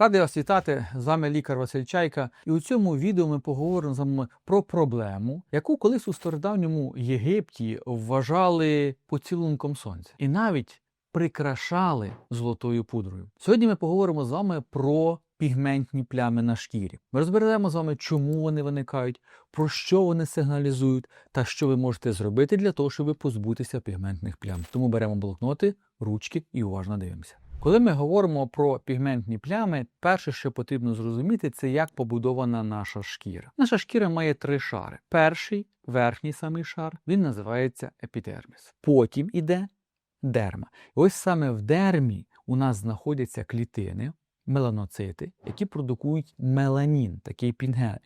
Радий вас вітати. З вами лікар Василь Чайка. І у цьому відео ми поговоримо з вами про проблему, яку колись у стародавньому Єгипті вважали поцілунком сонця, і навіть прикрашали золотою пудрою. Сьогодні ми поговоримо з вами про пігментні плями на шкірі. Ми розберемо з вами, чому вони виникають, про що вони сигналізують, та що ви можете зробити для того, щоб позбутися пігментних плям. Тому беремо блокноти, ручки і уважно дивимося. Коли ми говоримо про пігментні плями, перше, що потрібно зрозуміти, це як побудована наша шкіра. Наша шкіра має три шари. Перший, верхній самий шар, він називається епідерміс. Потім іде дерма. І ось саме в дермі у нас знаходяться клітини, меланоцити, які продукують меланін, такий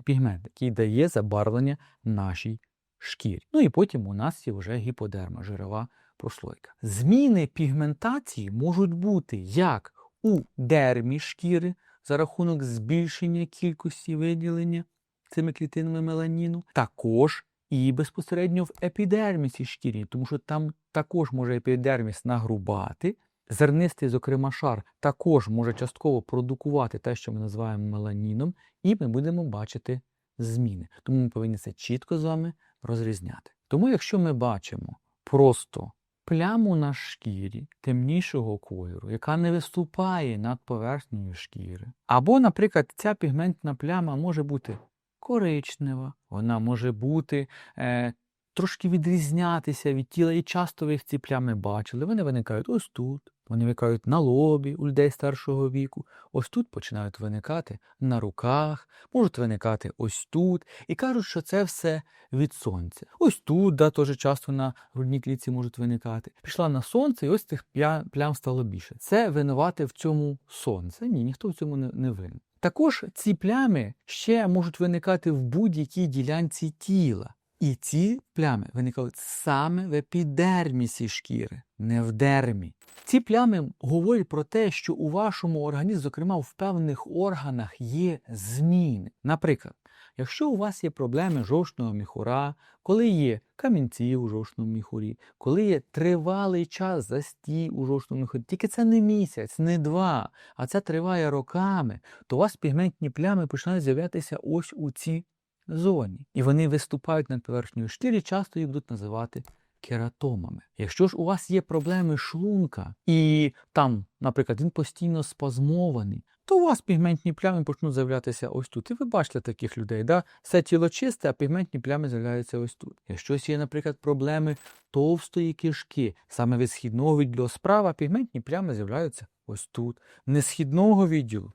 пігмент, який дає забарвлення нашій шкірі. Ну і потім у нас є вже гіподерма, жирова прослойка. Зміни пігментації можуть бути як у дермі шкіри за рахунок збільшення кількості виділення цими клітинами меланіну, також і безпосередньо в епідермісі шкірі, тому що там також може епідерміс нагрубати. Зернистий, зокрема, шар також може частково продукувати те, що ми називаємо меланіном, і ми будемо бачити зміни. Тому ми повинні це чітко з вами розрізняти. Тому, якщо ми бачимо просто пляму на шкірі темнішого кольору, яка не виступає над поверхнею шкіри, або, наприклад, ця пігментна пляма може бути коричнева, вона може бути е, трошки відрізнятися від тіла, і часто ви ці плями бачили. Вони виникають ось тут, вони виникають на лобі у людей старшого віку, ось тут починають виникати на руках, можуть виникати ось тут. І кажуть, що це все від сонця. Ось тут, да, теж часто на грудній клітці можуть виникати. Пішла на сонце, і ось цих плям стало більше. Це винувати в цьому сонце. Ні, ніхто в цьому не винен. Також ці плями ще можуть виникати в будь-якій ділянці тіла. І ці плями виникають саме в епідермісі шкіри, не в дермі. Ці плями говорять про те, що у вашому організмі, зокрема в певних органах, є зміни. Наприклад, якщо у вас є проблеми жовчного міхура, коли є камінці у жовчному міхурі, коли є тривалий час застій у жовчному міхурі, тільки це не місяць, не два, а це триває роками, то у вас пігментні плями починають з'являтися ось у цій зоні. І вони виступають над поверхнею шкіри, часто їх будуть називати кератомами. Якщо ж у вас є проблеми шлунка, і там, наприклад, він постійно спазмований, то у вас пігментні плями почнуть з'являтися ось тут. І ви бачите таких людей, да? все тіло чисте, а пігментні плями з'являються ось тут. Якщо є, наприклад, проблеми товстої кишки, саме від східного відділу справа, пігментні плями з'являються ось тут, не східного відділу.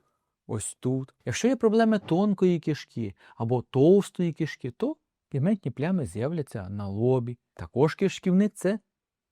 Ось тут. Якщо є проблеми тонкої кишки або товстої кишки, то пігментні плями з'являться на лобі. Також кишківник це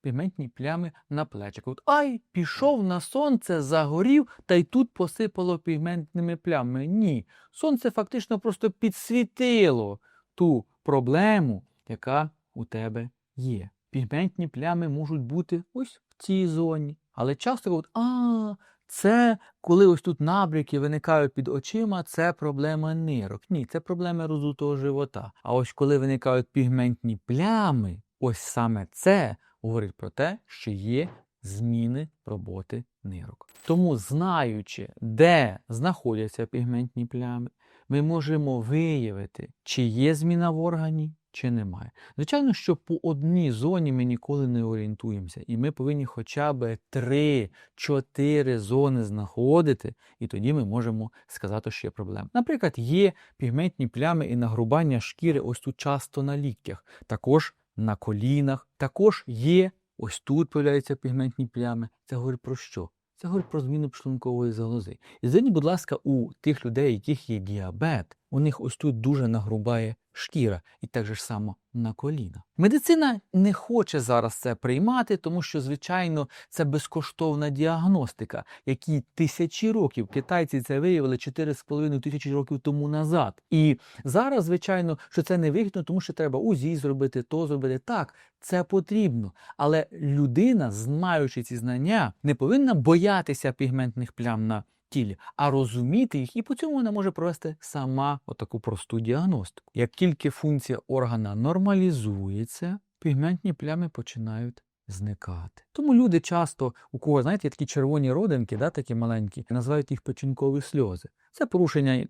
пігментні плями на плечах. От ай, пішов на сонце, загорів, та й тут посипало пігментними плямами. Ні. Сонце фактично просто підсвітило ту проблему, яка у тебе є. Пігментні плями можуть бути ось в цій зоні. Але часто кажуть, а, це коли ось тут набряки виникають під очима, це проблема нирок. Ні, це проблема роздутого живота. А ось коли виникають пігментні плями, ось саме це говорить про те, що є зміни роботи нирок. Тому, знаючи, де знаходяться пігментні плями, ми можемо виявити, чи є зміна в органі, чи немає. Звичайно, що по одній зоні ми ніколи не орієнтуємося, і ми повинні хоча б 3-4 зони знаходити, і тоді ми можемо сказати, що є проблема. Наприклад, є пігментні плями і нагрубання шкіри ось тут часто на ліктях, також на колінах, також є ось тут появляються пігментні плями. Це говорить про що? Це говорить про зміну шлункової залози. І зверніть, будь ласка, у тих людей, яких є діабет, у них ось тут дуже нагрубає шкіра, і так же ж само на коліна. Медицина не хоче зараз це приймати, тому що, звичайно, це безкоштовна діагностика, які тисячі років китайці це виявили 4,5 тисячі років тому назад. І зараз, звичайно, що це не вигідно, тому що треба УЗІ зробити, то зробити. Так, це потрібно. Але людина, знаючи ці знання, не повинна боятися пігментних плям на тілі, а розуміти їх, і по цьому вона може провести сама отаку просту діагностику. Як тільки функція органа нормалізується, пігментні плями починають зникати. Тому люди часто, у кого, знаєте, є такі червоні родинки, да, такі маленькі, називають їх печінкові сльози. Це порушення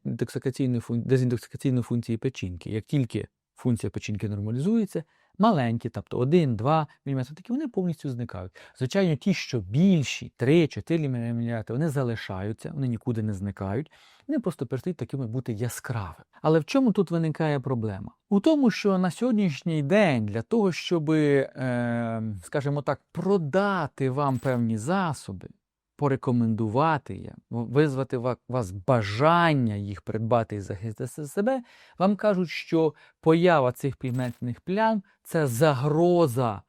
дезінтоксикаційної функції печінки. Як тільки функція печінки нормалізується, маленькі, тобто 1-2 мм, такі вони повністю зникають. Звичайно, ті, що більші, 3-4 мм, вони залишаються, вони нікуди не зникають, вони просто перестають такими бути яскравими. Але в чому тут виникає проблема? У тому, що на сьогоднішній день для того, щоб, е, скажімо так, продати вам певні засоби, порекомендувати визвати вас бажання їх придбати і захистити себе, вам кажуть, що поява цих пігментних плям це загроза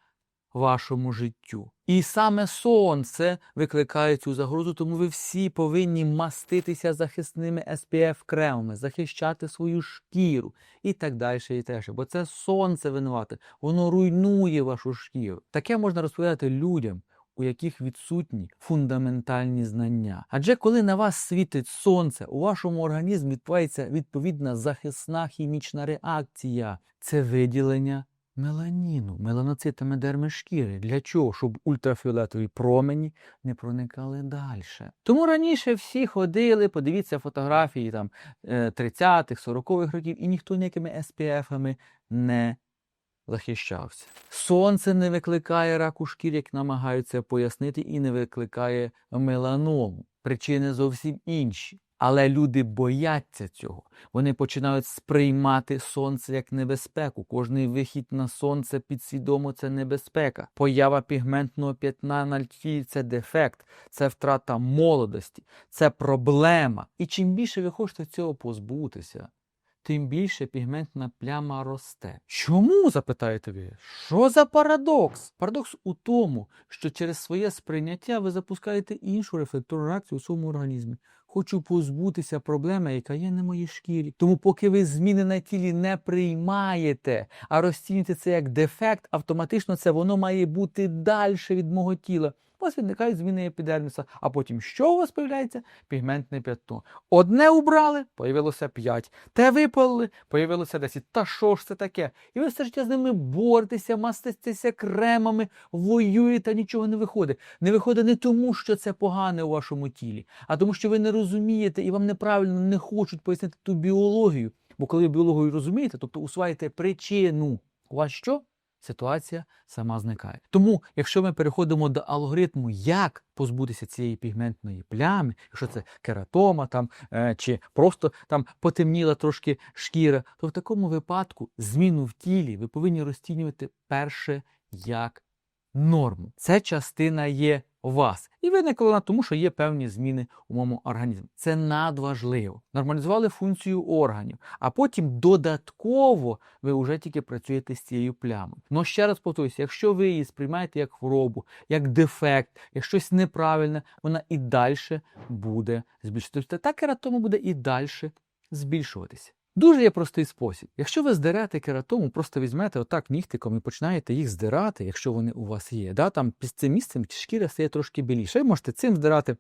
вашому життю. І саме сонце викликає цю загрозу, тому ви всі повинні маститися захисними SPF кремами, захищати свою шкіру і так далі. І так далі. Бо це сонце винувате, воно руйнує вашу шкіру. Таке можна розповідати людям. У яких відсутні фундаментальні знання. Адже коли на вас світить сонце, у вашому організмі відбувається відповідна захисна хімічна реакція. Це виділення меланіну, меланоцитами дерми шкіри. Для чого? Щоб ультрафіолетові промені не проникали далі. Тому раніше всі ходили, подивіться фотографії там е, 30-х, 40-х років, і ніхто ніякими SPF-ами не захищався. Сонце не викликає раку шкір, як намагаються пояснити, і не викликає меланому. Причини зовсім інші. Але люди бояться цього. Вони починають сприймати сонце як небезпеку. Кожний вихід на сонце підсвідомо це небезпека. Поява пігментного п'ятна на тлі – це дефект, це втрата молодості, це проблема. І чим більше ви хочете цього позбутися, тим більше пігментна пляма росте. Чому, запитаєте ви? Що за парадокс? Парадокс у тому, що через своє сприйняття ви запускаєте іншу рефлекторну реакцію у своєму організмі. Хочу позбутися проблеми, яка є на моїй шкірі. Тому, поки ви зміни на тілі не приймаєте, а розцінюєте це як дефект, автоматично це воно має бути далі від мого тіла. У вас виникають зміни епідерміса, а потім що у вас появляється? Пігментне п'ятно. Одне убрали, появилося 5. Те випалили, появилося 10. Та що ж це таке? І ви все життя з ними боретеся, маститеся кремами, воюєте, нічого не виходить. Не виходить не тому, що це погане у вашому тілі, а тому, що ви не розумієте і вам неправильно не хочуть пояснити ту біологію. Бо коли ви біологію розумієте, тобто усваєте причину, у вас що? Ситуація сама зникає. Тому, якщо ми переходимо до алгоритму, як позбутися цієї пігментної плями, якщо це кератома там, е, чи просто там потемніла трошки шкіра, то в такому випадку зміну в тілі ви повинні розцінювати перше як норму. Це частина є вас. І виникла вона тому, що є певні зміни у моєму організмі. Це надважливо. Нормалізували функцію органів, а потім додатково ви вже тільки працюєте з цією плямою. Ну ще раз повторюся, якщо ви її сприймаєте як хворобу, як дефект, як щось неправильне, вона і далі буде збільшуватися. Та кератома буде і далі збільшуватися. Дуже є простий спосіб. Якщо ви здерете кератому, просто візьмете отак нігтиком і починаєте їх здирати, якщо вони у вас є. Да? Там під цим місцем шкіра стає трошки біліше. Ви можете цим здирати.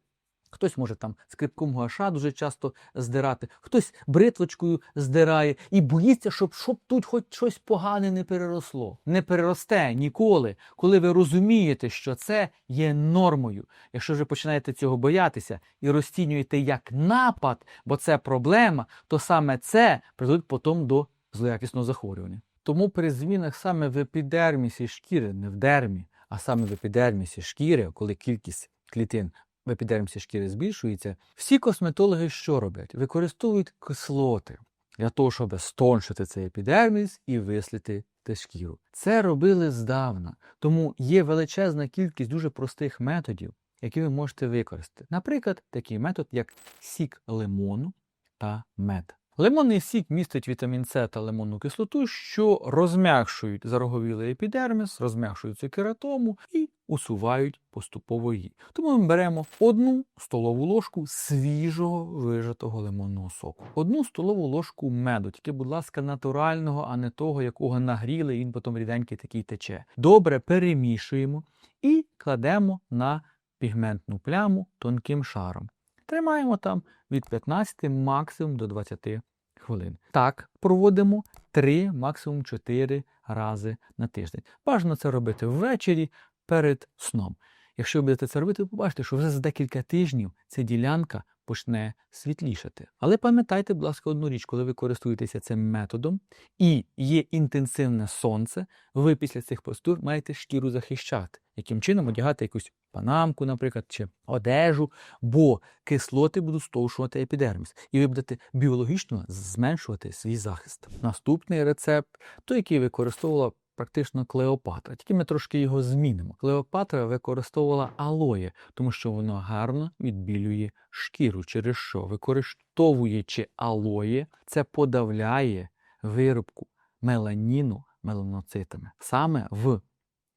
Хтось може там скрипком гуаша дуже часто здирати, хтось бритвочкою здирає і боїться, щоб, щоб тут хоч щось погане не переросло. Не переросте ніколи, коли ви розумієте, що це є нормою. Якщо ви починаєте цього боятися і розцінюєте як напад, бо це проблема, то саме це призводить потім до злоякісного захворювання. Тому при змінах саме в епідермісі шкіри, не в дермі, а саме в епідермісі шкіри, коли кількість клітин в епідермісі шкіри збільшується, всі косметологи що роблять? Використовують кислоти для того, щоб стоншити цей епідерміс і вислити шкіру. Це робили здавна, тому є величезна кількість дуже простих методів, які ви можете використати. Наприклад, такий метод, як сік лимону та мед. Лимонний сік містить вітамін С та лимонну кислоту, що розм'якшують зароговілий епідерміс, розм'якшують кератому і усувають поступово її. Тому ми беремо одну столову ложку свіжого вижатого лимонного соку, одну столову ложку меду, тільки, будь ласка, натурального, а не того, якого нагріли, і він потім ріденький такий тече. Добре перемішуємо і кладемо на пігментну пляму тонким шаром. Тримаємо там від 15 максимум до 20 хвилин. Так проводимо 3, максимум 4 рази на тиждень. Бажано це робити ввечері, перед сном. Якщо будете це робити, ви побачите, що вже за декілька тижнів ця ділянка почне світлішати. Але пам'ятайте, будь ласка, одну річ, коли ви користуєтеся цим методом і є інтенсивне сонце, ви після цих постур маєте шкіру захищати. Яким чином одягати якусь панамку, наприклад, чи одежу, бо кислоти будуть стовшувати епідерміс, і ви будете біологічно зменшувати свій захист. Наступний рецепт, той, який використовувала практично Клеопатра, тільки ми трошки його змінимо. Клеопатра використовувала алоє, тому що воно гарно відбілює шкіру, через що використовуючи алоє, це подавляє виробку меланіну меланоцитами саме в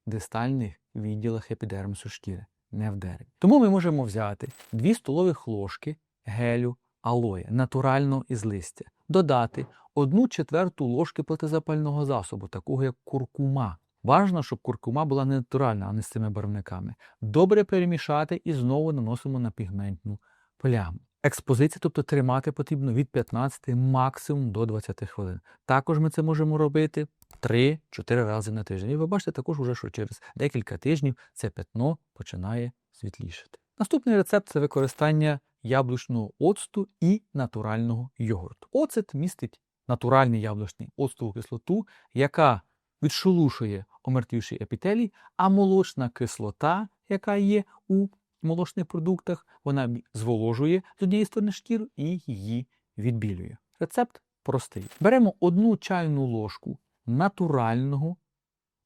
дистальних відділах епідермісу шкіри, не в дереві. Тому ми можемо взяти 2 столових ложки гелю алоє, натурального із листя, додати 1 четверту ложки протизапального засобу, такого як куркума. Важно, щоб куркума була не натуральна, а не з цими барвниками. Добре перемішати і знову наносимо на пігментну пляму. Експозиція, тобто тримати потрібно від 15 максимум до 20 хвилин. Також ми це можемо робити 3-4 рази на тиждень. І ви бачите також, уже, що через декілька тижнів це пятно починає світлішати. Наступний рецепт це використання яблучного оцту і натурального йогурту. Оцет містить натуральний яблучний оцтову кислоту, яка відшелушує омертвівший епітелій, а молочна кислота, яка є у молочних продуктах, вона зволожує з однієї сторони шкіру і її відбілює. Рецепт простий. Беремо одну чайну ложку натурального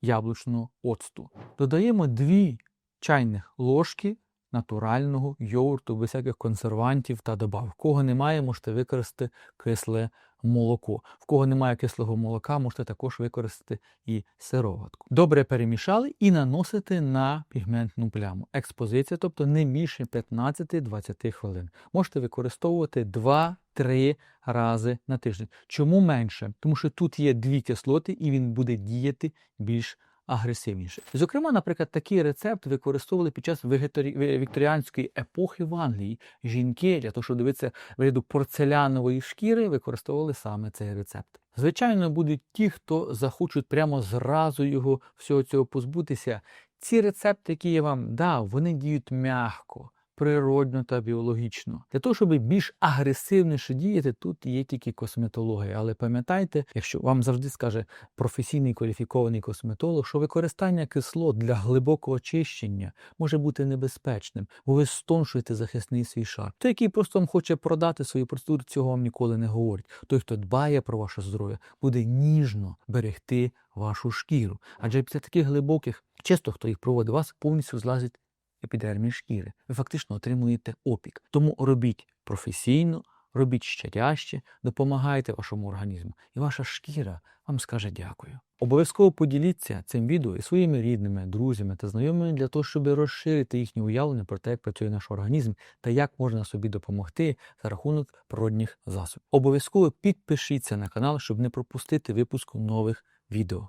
яблучного оцту. Додаємо 2 чайних ложки натурального йогурту без всяких консервантів та добав. В кого немає, можете використати кисле молоко. В кого немає кислого молока, можете також використати і сироватку. Добре перемішали і наносите на пігментну пляму. Експозиція, тобто не більше 15-20 хвилин. Можете використовувати 2-3 рази на тиждень. Чому менше? Тому що тут є дві кислоти, і він буде діяти більш агресивніше. Зокрема, наприклад, такий рецепт використовували під час вікторіанської епохи в Англії. Жінки для того, щоб дивитися вигляду порцелянової шкіри, використовували саме цей рецепт. Звичайно, будуть ті, хто захочуть прямо зразу його всього цього позбутися. Ці рецепти, які я вам дав, вони діють м'яко. Природно та біологічно. Для того, щоб більш агресивніше діяти, тут є тільки косметологія. Але пам'ятайте, якщо вам завжди скаже професійний кваліфікований косметолог, що використання кислот для глибокого очищення може бути небезпечним, бо ви стоншуєте захисний свій шар. Той, який просто вам хоче продати свою процедуру, цього вам ніколи не говорить. Той, хто дбає про ваше здоров'я, буде ніжно берегти вашу шкіру. Адже після таких глибоких, чисто хто їх проводить, у вас повністю злазить епідерміс шкіри. Ви фактично отримуєте опік. Тому робіть професійно, робіть щадяще, допомагайте вашому організму, і ваша шкіра вам скаже дякую. Обов'язково поділіться цим відео із своїми рідними, друзями та знайомими для того, щоб розширити їхнє уявлення про те, як працює наш організм та як можна собі допомогти за рахунок природних засобів. Обов'язково підпишіться на канал, щоб не пропустити випуску нових відео.